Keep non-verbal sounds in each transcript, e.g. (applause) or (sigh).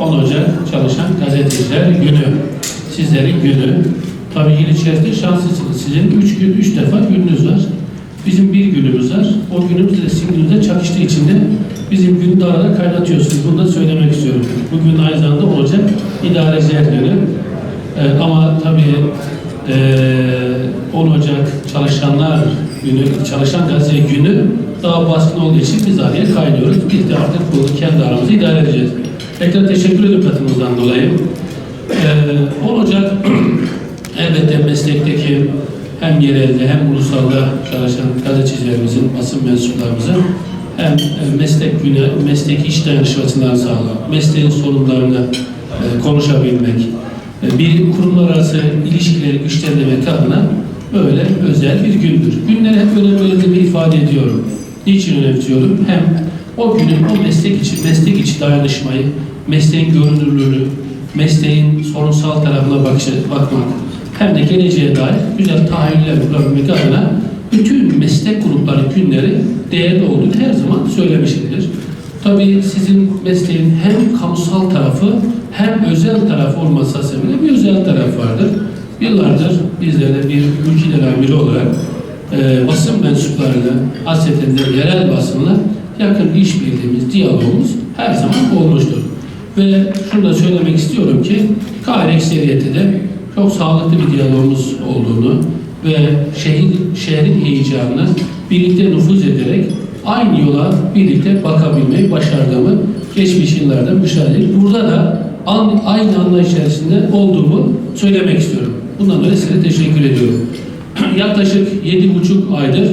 10 Ocak Çalışan Gazeteciler Günü. Sizlerin günü. Tabii yıl içerisinde şanslısınız. Sizin 3 gün, 3 defa gününüz var. Bizim bir günümüz var. O günümüz de sizin gününüzde çakıştığı için de bizim günü de arada kaynatıyorsunuz. Bunu da söylemek istiyorum. Bugün aynı zamanda 10 Ocak İdareciler Günü. Ee, ama tabii ee, 10 Ocak Çalışanlar Günü, Çalışan Gazete Günü daha baskın olduğu için biz araya kaynıyoruz. Biz de artık bunu kendi aramızda idare edeceğiz. Tekrar teşekkür ederim katılımınızdan dolayı. Ee, 10 Ocak (clears throat) elbette meslekteki hem yerelde hem ulusalda çalışan gazetecilerimizin, basın mensuplarımızın hem e, meslek günü, mesleki iş dayanışmasından sağlamak, mesleğin sorunlarını e, konuşabilmek, e, bir kurumlar arası ilişkileri güçlendirmek adına böyle özel bir gündür. Günleri hep önemli ifade ediyorum. Niçin önemsiyorum? Hem o günün o meslek için, meslek içi dayanışmayı, mesleğin görünürlüğünü, mesleğin sorunsal tarafına bakışı, bakmak, hem de geleceğe dair güzel tahayyüller kurabilmek adına bütün meslek grupları günleri değerli olduğunu her zaman söylemişimdir. Tabii sizin mesleğin hem kamusal tarafı hem özel tarafı olmasa sebebiyle bir özel taraf vardır. Yıllardır bizler de bir ülkeler biri olarak e, basın mensuplarıyla, hasreten de yerel basınla yakın işbirliğimiz, diyalogumuz her zaman olmuştur. Ve şunu da söylemek istiyorum ki gayri ekseriyette de çok sağlıklı bir diyalogumuz olduğunu ve şehir, şehrin heyecanına birlikte nüfuz ederek aynı yola birlikte bakabilmeyi başardığımı geçmiş yıllarda müşahede burada da aynı anlayış içerisinde olduğumu söylemek istiyorum. Bundan dolayı size teşekkür ediyorum. (clears throat) Yaklaşık yedi buçuk aydır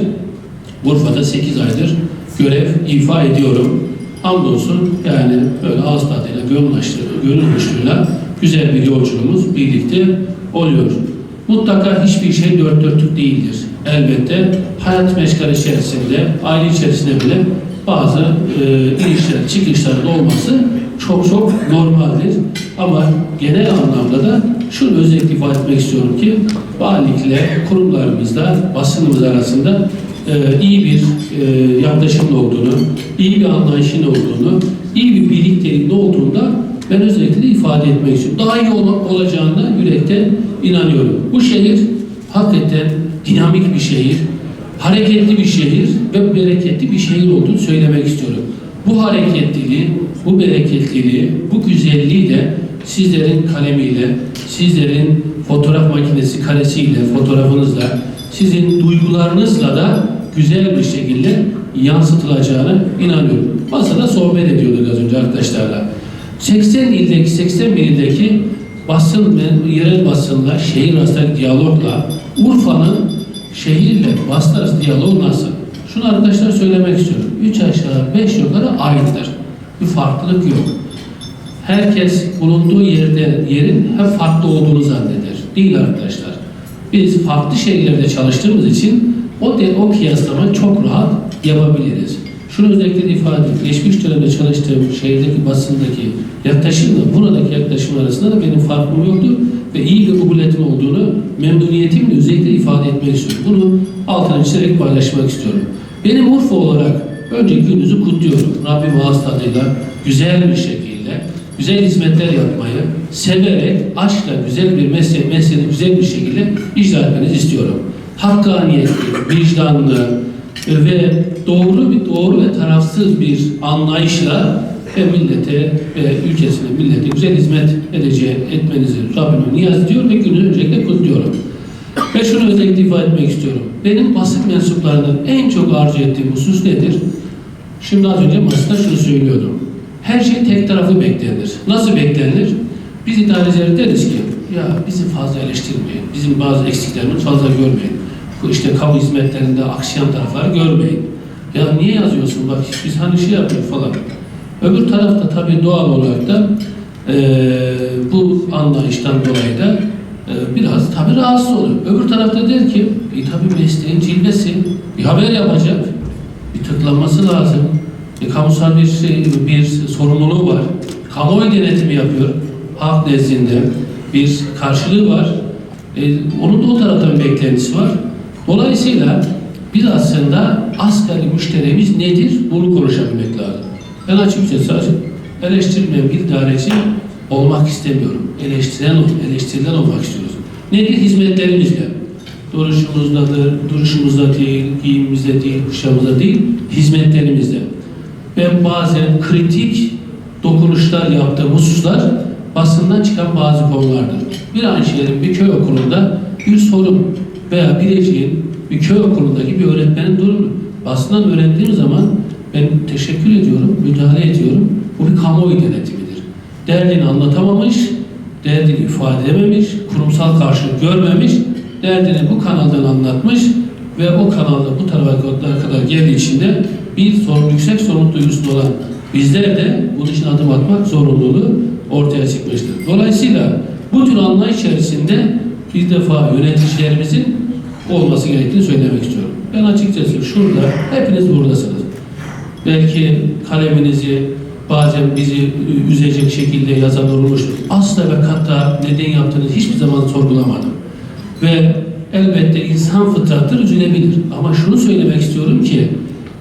Urfa'da 8 aydır görev ifa ediyorum. Hamdolsun yani böyle ağız tadıyla, gönül açlığıyla, gönül hoşluğuyla güzel bir yolculuğumuz birlikte oluyor. Mutlaka hiçbir şey dört dörtlük değildir. Elbette hayat meşgale içerisinde, aile içerisinde bile bazı e, inişler, çıkışların olması çok çok normaldir. Ama genel anlamda da şunu özellikle ifade etmek istiyorum ki valilikle, kurumlarımızla, basınımız arasında e, iyi bir e, yaklaşımın olduğunu, iyi bir anlayışın olduğunu, iyi bir birlikteliğin olduğunu da ben özellikle de ifade etmek istiyorum. Daha iyi ol- olacağına yürekten inanıyorum. Bu şehir hakikaten dinamik bir şehir, hareketli bir şehir ve bereketli bir şehir olduğunu söylemek istiyorum. Bu hareketliliği, bu bereketliliği, bu güzelliği de sizlerin kalemiyle, sizlerin fotoğraf makinesi karesiyle, fotoğrafınızla, sizin duygularınızla da güzel bir şekilde yansıtılacağına inanıyorum. Masada sohbet ediyorduk az önce arkadaşlarla. 80 ildeki, 81 ildeki basın yerel basınla, şehir arasındaki diyalogla, Urfa'nın şehirle basın arası diyaloğu nasıl? Şunu arkadaşlar söylemek istiyorum. 3 aşağı 5 yukarı aynıdır. Bir farklılık yok. Herkes bulunduğu yerde yerin hep farklı olduğunu zanneder. Değil arkadaşlar. Biz farklı şehirlerde çalıştığımız için o de, o kıyaslamayı çok rahat yapabiliriz. Şunu özellikle de ifade edeyim. Geçmiş dönemde çalıştığım şehirdeki basındaki yaklaşımla buradaki yaklaşım arasında da benim farkım yoktu ve iyi bir kabiliyetim olduğunu memnuniyetimle özellikle ifade etmek istiyorum. Bunu altına çizerek paylaşmak istiyorum. Benim Urfa olarak önce gününüzü kutluyorum. Rabbim ağız tadıyla güzel bir şekilde güzel hizmetler yapmayı severek, aşkla güzel bir meslek, mesleğini güzel bir şekilde icra etmenizi istiyorum. Hakkaniyetli, vicdanlı ve doğru bir doğru ve tarafsız bir anlayışla ve millete ve ülkesine, millete güzel hizmet edeceği, etmenizi Rabbime niyaz ediyor ve günü öncelikle kutluyorum. Ve şunu özellikle ifade etmek istiyorum. Benim basın mensuplarının en çok arzu ettiğim husus nedir? Şimdi az önce masada şunu söylüyordum. Her şey tek taraflı beklenir. Nasıl beklenir? Biz idareciler deriz ki ya bizi fazla eleştirmeyin. Bizim bazı eksiklerimizi fazla görmeyin. Bu işte kamu hizmetlerinde aksayan tarafları görmeyin. Ya niye yazıyorsun bak biz hani şey yapıyoruz falan. Öbür tarafta tabii doğal olarak da eee, bu anlayıştan dolayı da eee, biraz tabii rahatsız oluyor. Öbür tarafta der ki e, tabii mesleğin cilvesi bir haber yapacak. Bir tıklanması lazım. E, kamusal bir şey, bir sorumluluğu var. Kamuoyu denetimi yapıyor. Halk nezdinde bir karşılığı var. E, onun da o taraftan beklentisi var. Dolayısıyla biz aslında asgari müşterimiz nedir? Bunu konuşabilmek lazım. Ben açıkçası eleştirmeyen bir idareci olmak istemiyorum. Eleştiren, eleştirilen olmak istiyoruz. Nedir? Hizmetlerimizle. Duruşumuzdadır, duruşumuzda değil, giyimimizde değil, kuşamızda değil, hizmetlerimizde. Ben bazen kritik dokunuşlar yaptığım hususlar basından çıkan bazı konulardır. Bir aynı şeylerin bir köy okulunda bir sorun veya Bilecik'in bir köy okulundaki bir öğretmenin durumu. Basından öğrendiğim zaman ben teşekkür ediyorum, müdahale ediyorum. Bu bir kamuoyu denetimidir. Derdini anlatamamış, derdini ifade edememiş, kurumsal karşılık görmemiş, derdini bu kanaldan anlatmış ve o kanalda bu tarafa kadar geldiği için de bir sorun, yüksek sorumluluk duygusunda olan bizler de bunun için adım atmak zorunluluğu ortaya çıkmıştır. Dolayısıyla bu tür anlayış içerisinde bir defa yöneticilerimizin olması gerektiğini söylemek istiyorum. Ben açıkçası şurada hepiniz buradasınız. Belki kaleminizi bazen bizi üzecek şekilde yazan olmuştur. Asla ve kata neden yaptığınızı hiçbir zaman sorgulamadım. Ve elbette insan fıtrattır üzülebilir. Ama şunu söylemek istiyorum ki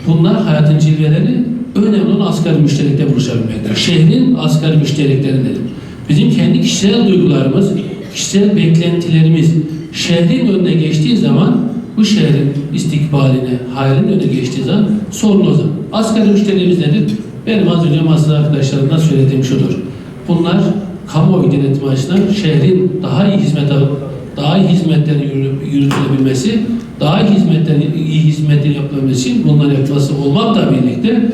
bunlar hayatın cilveleri önemli olan asgari müşterekte buluşabilmektir. Şehrin asgari müştereklerindedir. Bizim kendi kişisel duygularımız, kişisel beklentilerimiz şehrin önüne geçtiği zaman bu şehrin istikbaline, hayrın önüne geçtiği zaman sorun o zaman. Asgari müşterimiz nedir? Benim az önce masada arkadaşlarımdan söylediğim şudur. Bunlar kamuoyu denetimi açısından şehrin daha iyi hizmet daha iyi hizmetlerin yürü- yürütülebilmesi, daha iyi hizmetlerin iyi hizmetlerin yapılabilmesi için bunların yapılması olmakla birlikte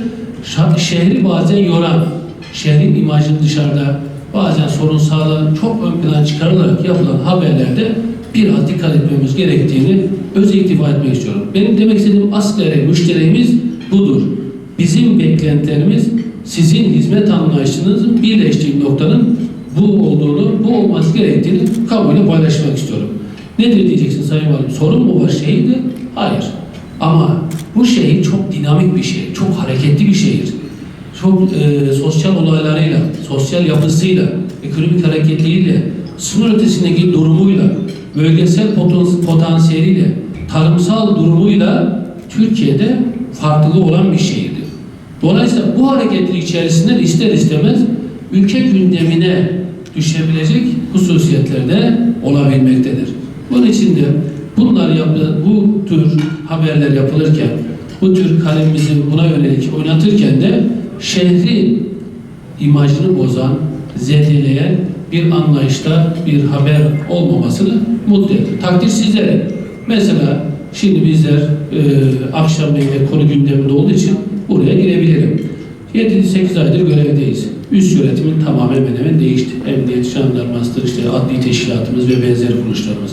şehri bazen yoran, şehrin imajını dışarıda bazen sorunsalların çok ön plana çıkarılarak yapılan haberlerde biraz dikkat etmemiz gerektiğini özellikle ifade etmek istiyorum. Benim demek istediğim asgari müşterimiz budur. Bizim beklentilerimiz sizin hizmet anlayışınızın birleştiği noktanın bu olduğunu, bu olması gerektiğini kamuoyuyla paylaşmak istiyorum. Nedir diyeceksin Sayın Valim? Sorun mu var şehirde? Hayır. Ama bu şehir çok dinamik bir şehir, çok hareketli bir şehir. Çok e, sosyal olaylarıyla, sosyal yapısıyla, ekonomik hareketliliğiyle, sınır ötesindeki durumuyla, bölgesel potan- potansiyeliyle, tarımsal durumuyla Türkiye'de farklı olan bir şehirdir. Dolayısıyla bu hareketlilik içerisinde de ister istemez ülke gündemine düşebilecek hususiyetlerde olabilmektedir. Bunun için de bunlar yapı, bu tür haberler yapılırken, bu tür kalemimizi buna yönelik oynatırken de şehrin imajını bozan, zedeleyen bir anlayışta bir haber olmamasını mutlu ediyor. Takdir sizlere. Mesela şimdi bizler e, akşam ve konu gündeminde olduğu için buraya girebilirim. 7-8 aydır görevdeyiz. Üst yönetimin tamamen hemen hemen değişti. Emniyet, jandarmasıdır, işte adli teşkilatımız ve benzeri kuruluşlarımız.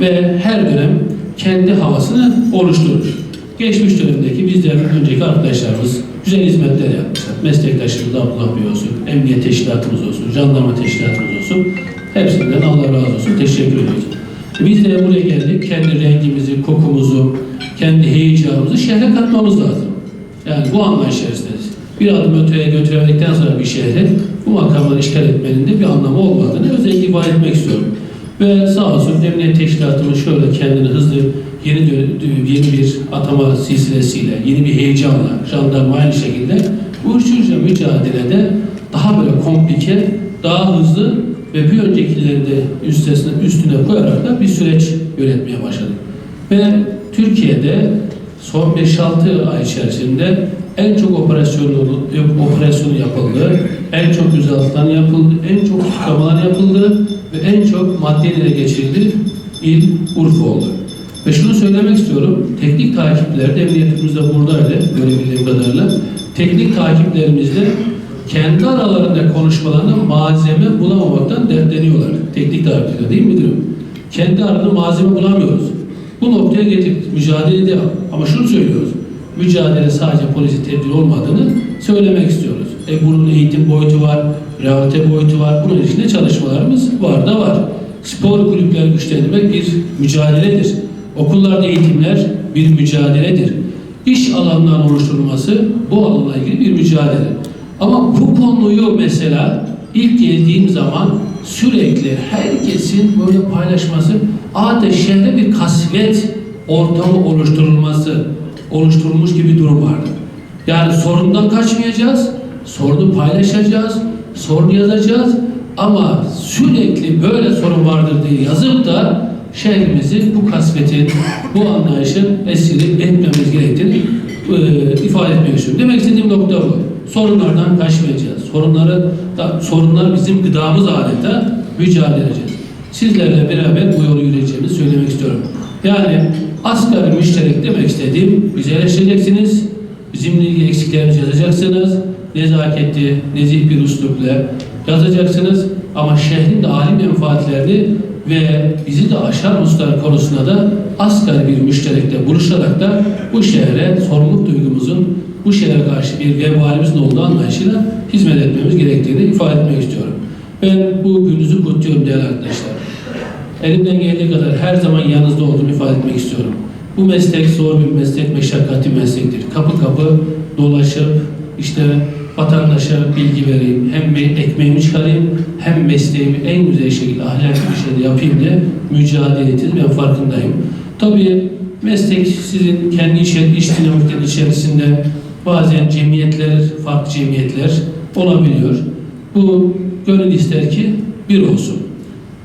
Ve her dönem kendi havasını oluşturur. Geçmiş dönemdeki bizden önceki arkadaşlarımız güzel hizmetler yapmışlar. Meslektaşımız Abdullah Bey olsun, emniyet teşkilatımız olsun, jandarma teşkilatımız olsun. Hepsinden Allah razı olsun. Teşekkür ediyoruz. Biz de buraya geldik. Kendi rengimizi, kokumuzu, kendi heyecanımızı şehre katmamız lazım. Yani bu anlayış içerisindeyiz. Bir adım öteye götüremedikten sonra bir şehri bu makamları işgal etmenin de bir anlamı olmadığını özellikle ifade etmek istiyorum. Ve sağ olsun emniyet teşkilatımız şöyle kendini hızlı yeni yeni bir atama silsilesiyle, yeni bir heyecanla, jandarma aynı şekilde uyuşturucu mücadelede daha böyle komplike, daha hızlı ve bir öncekileri de üstesine, üstüne koyarak da bir süreç yönetmeye başladık. Ve Türkiye'de son 5-6 ay içerisinde en çok operasyonu, operasyonu yapıldı, en çok gözaltılar yapıldı, en çok tutuklamalar yapıldı ve en çok madde ele geçirildi il Urfa oldu. Ve şunu söylemek istiyorum, teknik takiplerde, emniyetimiz de buradaydı görebildiğim kadarıyla, teknik takiplerimizde kendi aralarında konuşmalarında malzeme bulamamaktan dertleniyorlar. Teknik takipte değil mi müdürüm? Kendi arada malzeme bulamıyoruz. Bu noktaya getirdik. Mücadele devam. Ama şunu söylüyoruz. Mücadele sadece polisi tedbir olmadığını söylemek istiyoruz. E bunun eğitim boyutu var, rehabilite boyutu var. Bunun içinde çalışmalarımız var da var. Spor kulüpleri güçlendirmek bir mücadeledir. Okullarda eğitimler bir mücadeledir. İş alanlarının oluşturulması bu alanla ilgili bir mücadele. Ama bu konuyu mesela ilk geldiğim zaman sürekli herkesin böyle paylaşması adeta şehre bir kasvet ortamı oluşturulması oluşturulmuş gibi durum vardı. Yani sorundan kaçmayacağız, Sorunu paylaşacağız, sorunu yazacağız ama sürekli böyle sorun vardır diye yazıp da şehrimizi bu kasvetin, bu anlayışın esiri etmemiz gerektiğini e, ifade etmek istiyorum. Demek istediğim nokta bu. Sorunlardan kaçmayacağız. Sorunları da, sorunlar bizim gıdamız adeta mücadele edeceğiz. Sizlerle beraber bu yolu yürüyeceğimizi söylemek istiyorum. Yani asgari müşterek demek istediğim bizi eleştireceksiniz, bizimle ilgili eksiklerimizi yazacaksınız, nezaketli, nezih bir üslupla yazacaksınız ama şehrin de âli menfaatlerini ve bizi de aşan hususlar konusunda da asgari bir müşterekte buluşarak da bu şehre sorumluluk duygumuzun bu şehre karşı bir vebalimizin olduğu anlayışıyla hizmet etmemiz gerektiğini ifade etmek istiyorum. Ben bu gününüzü kutluyorum değerli arkadaşlar. Elimden geldiği kadar her zaman yanınızda olduğumu ifade etmek istiyorum. Bu meslek zor bir meslek, meşakkatli bir meslektir. Kapı kapı dolaşıp işte vatandaşa bilgi vereyim, hem ekmeğimi çıkarayım, hem mesleğimi en güzel şekilde ahlaklı bir şekilde yapayım diye mücadele ettiniz. Ben farkındayım. Tabii meslek sizin kendi iş, iş dinamikleri içerisinde bazen cemiyetler, farklı cemiyetler olabiliyor. Bu gönül ister ki bir olsun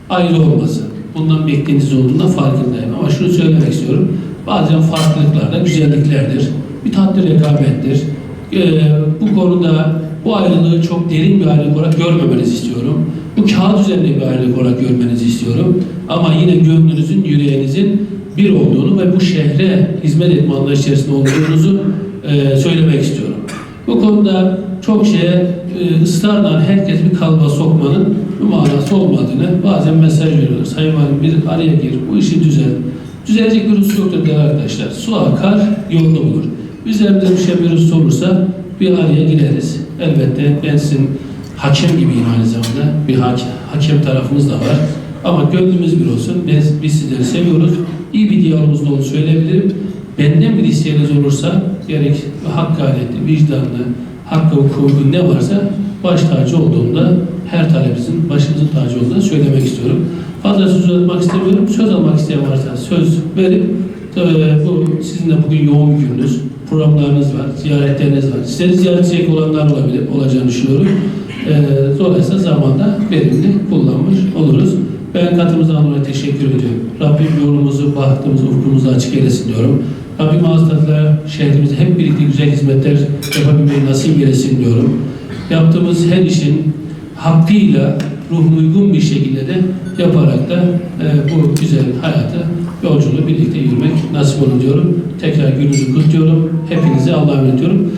ayrı olmasın. Bundan beklediğiniz olduğunda farkındayım. Ama şunu söylemek istiyorum. Bazen farklılıklar da güzelliklerdir. Bir tatlı rekabettir. Ee, bu konuda bu ayrılığı çok derin bir ayrılık olarak görmemenizi istiyorum. Bu kağıt üzerinde bir ayrılık olarak görmenizi istiyorum. Ama yine gönlünüzün, yüreğinizin bir olduğunu ve bu şehre hizmet etme anlayışı içerisinde olduğunuzu e, söylemek istiyorum. Bu konuda çok şeye e, ısrarla herkes bir kalıba sokmanın bir manası olmadığını bazen mesaj veriyorlar. Sayın Valim bir araya gir, bu işi düzel. Düzelecek bir husus yoktur değerli arkadaşlar. Su akar, yolunu bulur. Üzerimizde bir şey husus olursa bir araya gireriz. Elbette ben sizin hakem gibiyim aynı zamanda. Bir hakem, hakem tarafımız da var. Ama gönlümüz bir olsun. Biz, biz sizleri seviyoruz. İyi bir diyalogumuz olduğunu söyleyebilirim. Benden bir isteğiniz olursa gerek hakkaniyetli, vicdanlı, hakkı hukuku ne varsa baş tacı olduğunda her talebimizin başımızın tacı olduğunu söylemek istiyorum. Fazla söz uzatmak istemiyorum. Söz almak isteyen varsa söz verip e, bu sizin de bugün yoğun gününüz, programlarınız var, ziyaretleriniz var. Sizleri ziyaret edecek olanlar olabilir, olacağını düşünüyorum. E, dolayısıyla zamanda verimli kullanmış oluruz. Ben katılımızdan dolayı teşekkür ediyorum. Rabbim yolumuzu, bahtımızı, ufkumuzu açık eylesin diyorum. Rabbim ağızlarla şehrimize hep birlikte güzel hizmetler yapabilmeyi nasip eylesin diyorum. Yaptığımız her işin hakkıyla, ruhuna uygun bir şekilde de yaparak da e, bu güzel hayatı, yolculuğu birlikte yürümek nasip olun diyorum. Tekrar gününüzü kutluyorum. Hepinize Allah'a emanet ediyorum.